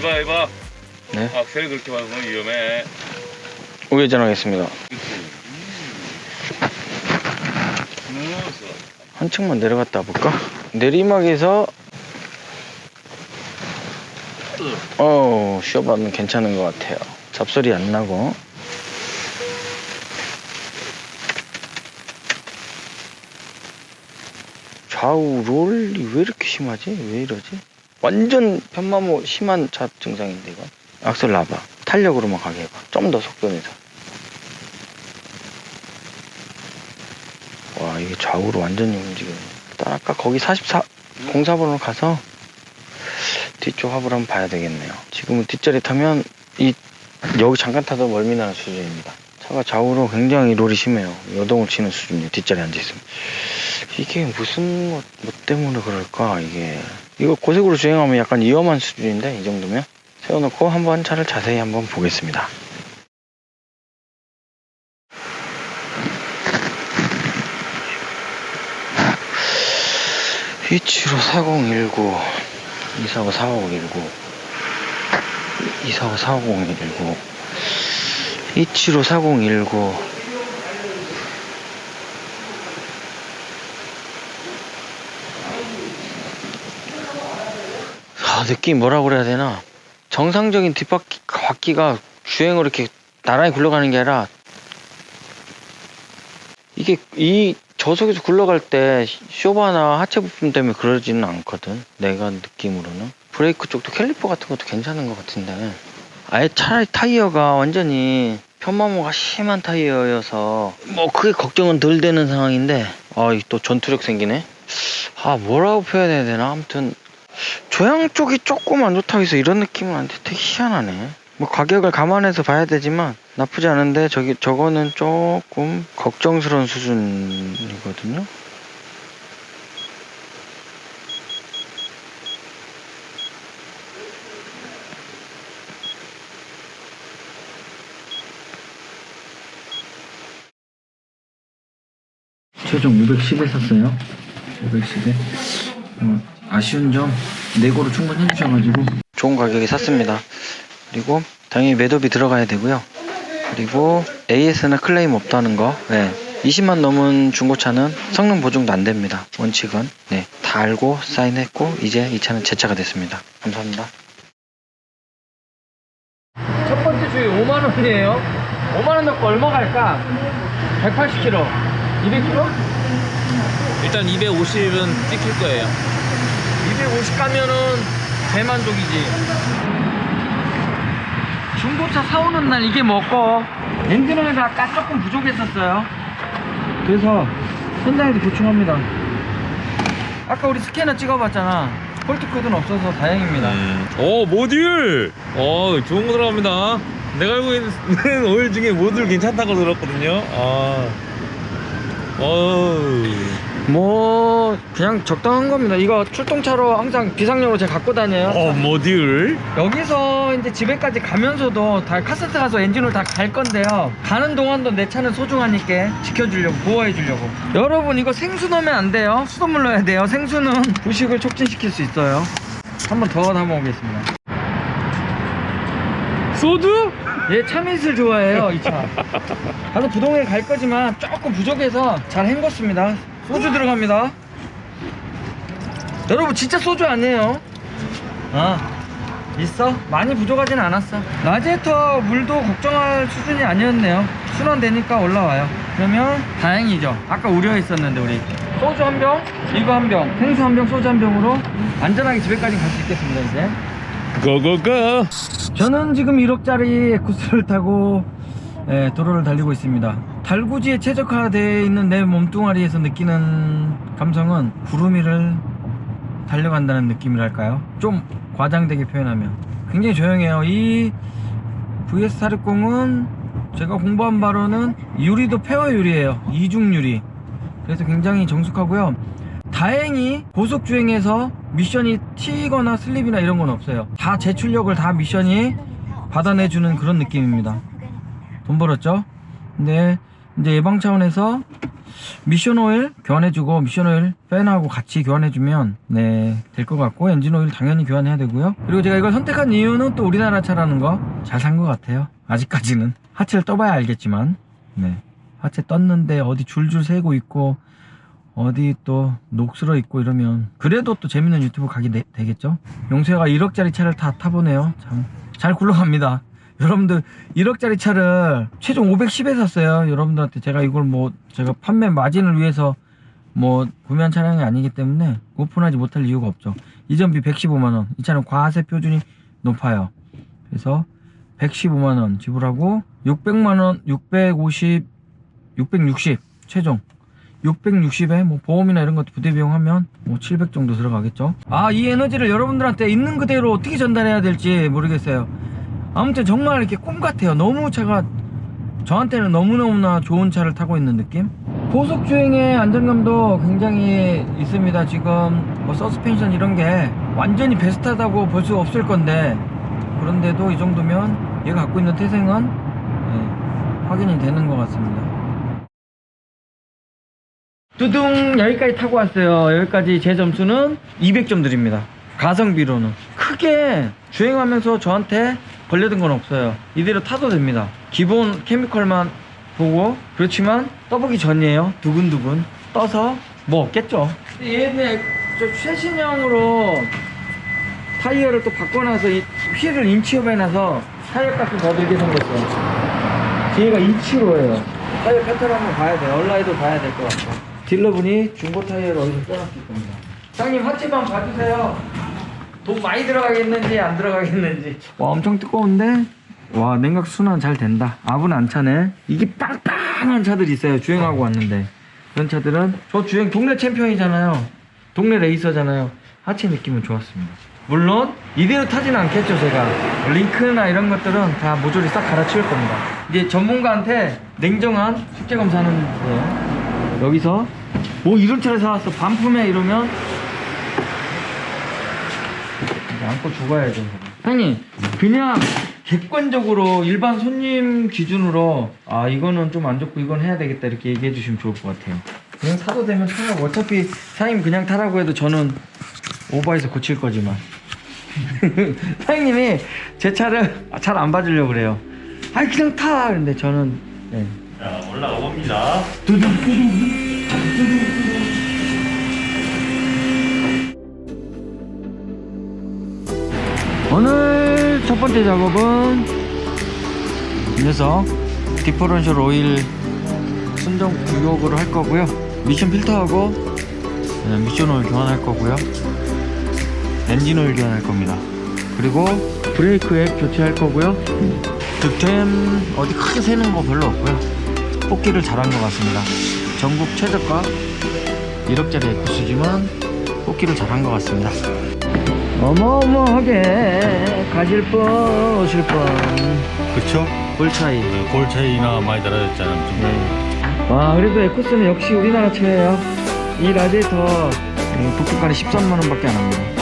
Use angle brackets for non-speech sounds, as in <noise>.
자 해봐 네. 악셀 그렇게 밟으면 위험해 우회전 하겠습니다. 그치 스무스 한층만 내려갔다 볼까? 내리막에서 어 쇼바는 괜찮은 것 같아요. 잡소리 안 나고 좌우 롤이 왜 이렇게 심하지? 왜 이러지? 완전 편마모 심한 차 증상인데 이거? 악셀 놔봐. 탄력으로만 가게 해봐. 좀 더 속도 내서. 와 이게 좌우로 완전히 움직이네. 일단 아까 거기 44 04번으로 가서 뒤쪽 화불 한번 봐야 되겠네요. 지금은 뒷자리 타면 이 여기 잠깐 타도 멀미 나는 수준입니다 차가 좌우로 굉장히 롤이 심해요. 여동을 치는 수준이에요. 뒷자리 앉아있으면. 이게 무슨 뭐, 뭐 때문에 그럴까 이게. 이거 고속으로 주행하면 약간 위험한 수준인데 이 정도면? 세워놓고 한번 차를 자세히 한번 보겠습니다. H5 4019 245 4519 245 4019 H5 4019 아 느낌 뭐라고 그래야 되나 정상적인 뒷바퀴 바퀴가 주행으로 이렇게 나란히 굴러가는 게 아니라 이게 이 저속에서 굴러갈 때 쇼바나 하체 부품 때문에 그러지는 않거든. 내가 느낌으로는. 브레이크 쪽도 캘리퍼 같은 것도 괜찮은 것 같은데. 아예 차라리 타이어가 완전히 편마모가 심한 타이어여서 뭐 크게 걱정은 덜 되는 상황인데 아, 이또 전투력 생기네. 아, 뭐라고 표현해야 되나? 아무튼 조향 쪽이 조금 안 좋다고 해서 이런 느낌은 안 돼. 되게 희한하네. 뭐 가격을 감안해서 봐야 되지만 나쁘지 않은데 저기 저거는 조금 걱정스러운 수준이거든요. 최종 510에 샀어요. 510에. 어, 아쉬운 점 내고로 충분히 해주셔가지고 좋은 가격에 샀습니다. 그리고 당연히 매도비 들어가야 되고요. 그리고 AS나 클레임 없다는 거. 네. 20만 넘은 중고차는 성능 보증도 안 됩니다. 원칙은. 네. 다 알고 사인했고 이제 이 차는 제 차가 됐습니다. 감사합니다. 첫 번째 주에 5만 원이에요. 5만 원 넣고 얼마 갈까? 180km. 200km? 일단 250은 찍힐 거예요. 250 가면은 대만족이지. 중고차 사오는 날 이게 먹고 엔진오일이 아까 조금 부족했었어요. 그래서 현장에도 보충합니다. 아까 우리 스캐너 찍어봤잖아. 폴트 코드는 없어서 다행입니다. 오 모듈. 어 좋은 거 들어갑니다. 내가 알고 있는 <laughs> 오일 중에 모듈 괜찮다고 들었거든요. 아. 뭐 그냥 적당한 겁니다. 이거 출동차로 항상 비상용으로 제가 갖고 다녀요. 어 모듈. 여기서 이제 집에까지 가면서도 다 카세트 가서 엔진을 다 갈 건데요. 가는 동안도 내 차는 소중하니까 지켜주려고 보호해 주려고. 여러분 이거 생수 넣으면 안 돼요. 수돗물 넣어야 돼요. 생수는 <laughs> 부식을 촉진시킬 수 있어요. 한 번 더 담아오겠습니다. 소주? 얘 참이슬 좋아해요 이 차. <laughs> 가서 부동에 갈 거지만 조금 부족해서 잘 헹궜습니다. 소주 들어갑니다. 여러분 진짜 소주 아니에요. 아 있어? 많이 부족하진 않았어. 라지에터 물도 걱정할 수준이 아니었네요. 순환되니까 올라와요. 그러면 다행이죠. 아까 우려했었는데 우리 소주 한 병, 이거 한 병, 생수 한 병, 소주 한 병으로 안전하게 집에까지 갈 수 있겠습니다 이제. 고고고. 저는 지금 1억짜리 코스를 타고 예, 도로를 달리고 있습니다. 달구지에 최적화되어 있는 내 몸뚱아리에서 느끼는 감성은 구름 위를 달려간다는 느낌이랄까요? 좀 과장되게 표현하면 굉장히 조용해요. 이 VS460은 제가 공부한 바로는 유리도 페어 유리예요. 이중 유리. 그래서 굉장히 정숙하고요. 다행히 고속 주행에서 미션이 튀거나 슬립이나 이런 건 없어요. 다 제출력을 다 미션이 받아내주는 그런 느낌입니다. 돈 벌었죠? 근데 이제 예방 차원에서 미션 오일 교환해주고 미션 오일 팬하고 같이 교환해주면 네 될 것 같고 엔진 오일 당연히 교환해야 되고요 그리고 제가 이걸 선택한 이유는 또 우리나라 차라는 거 잘 산 것 같아요 아직까지는 하체를 떠봐야 알겠지만 네 하체 떴는데 어디 줄줄 새고 있고 어디 또 녹슬어 있고 이러면 그래도 또 재밌는 유튜브 가게 되, 되겠죠? 용수가 1억짜리 차를 다 타보네요. 참 잘 굴러갑니다. 여러분들 1억짜리 차를 최종 510에 샀어요. 여러분들한테 제가 이걸 뭐 제가 판매 마진을 위해서 뭐 구매한 차량이 아니기 때문에 오픈하지 못할 이유가 없죠. 이전비 115만원. 이 차는 과세 표준이 높아요. 그래서 115만원 지불하고 600만원 650 660 최종 660에 뭐 보험이나 이런 것도 부대 비용 하면 뭐 700 정도 들어가겠죠. 아 이 에너지를 여러분들한테 있는 그대로 어떻게 전달해야 될지 모르겠어요. 아무튼 정말 이렇게 꿈 같아요. 너무 차가 저한테는 너무너무나 좋은 차를 타고 있는 느낌? 고속 주행의 안정감도 굉장히 있습니다. 지금 뭐 서스펜션 이런 게 완전히 베스트하다고 볼 수 없을 건데 그런데도 이 정도면 얘가 갖고 있는 태생은 네, 확인이 되는 것 같습니다 뚜둥 여기까지 타고 왔어요. 여기까지 제 점수는 200점 드립니다. 가성비로는. 크게 주행하면서 저한테 걸려든 건 없어요. 이대로 타도 됩니다. 기본 케미컬만 보고 그렇지만 떠보기 전이에요. 두근두근. 떠서 뭐 없겠죠. 얘네 저 최신형으로 타이어를 또 바꿔놔서 이 휠을 인치업 해놔서 타이어 값이 더 들게 생겼어요. 뒤에가 275예요. 타이어 패턴 한번 봐야 돼요. 얼라이도 봐야 될 것 같고 딜러분이 중고 타이어를 어디서 빼놨을 겁니다. 사장님 핫집만 봐주세요. 돈 많이 들어가겠는지 안 들어가겠는지. 와 엄청 뜨거운데? 와 냉각 순환 잘 된다. 압은 안 차네. 이게 빵빵한 차들이 있어요 주행하고 왔는데. 그런 차들은 저 주행 동네 챔피언이잖아요. 동네 레이서잖아요. 하체 느낌은 좋았습니다. 물론 이대로 타지는 않겠죠 제가. 링크나 이런 것들은 다 모조리 싹 갈아치울 겁니다. 이제 전문가한테 냉정한 숙제 검사하는 거예요 여기서 뭐 이런 차를 사왔어. 반품해 이러면 안고 죽어야죠 형님 그냥 객관적으로 일반 손님 기준으로 아 이거는 좀 안 좋고 이건 해야 되겠다 이렇게 얘기해 주시면 좋을 것 같아요. 그냥 타도 되면 타라고 어차피 사장님 그냥 타라고 해도 저는 오버해서 고칠 거지만. <laughs> 사장님이 제 차를 잘 안 봐주려고 그래요. 아니 그냥 타! 근데 저는 네. 자, 올라가 봅니다. 오늘 첫 번째 작업은 이 녀석 디퍼런셜 오일 순정 구역으로 할 거고요. 미션 필터하고 네, 미션 오일 교환할 거고요. 엔진 오일 교환할 겁니다. 그리고 브레이크 앱 교체할 거고요. 득템 어디 크게 새는 거 별로 없고요 뽑기를 잘한 것 같습니다 전국 최저가 1억짜리 에쿠스지만 뽑기를 잘한 것 같습니다 어마어마하게 가실 분 오실 분 그쵸? 볼 차이 골 차이나 많이 달아졌잖아. 네. 와 그래도 에코스는 역시 우리나라 차예요 이 라디에이터 예, 북극간에 13만 원 밖에 안 합니다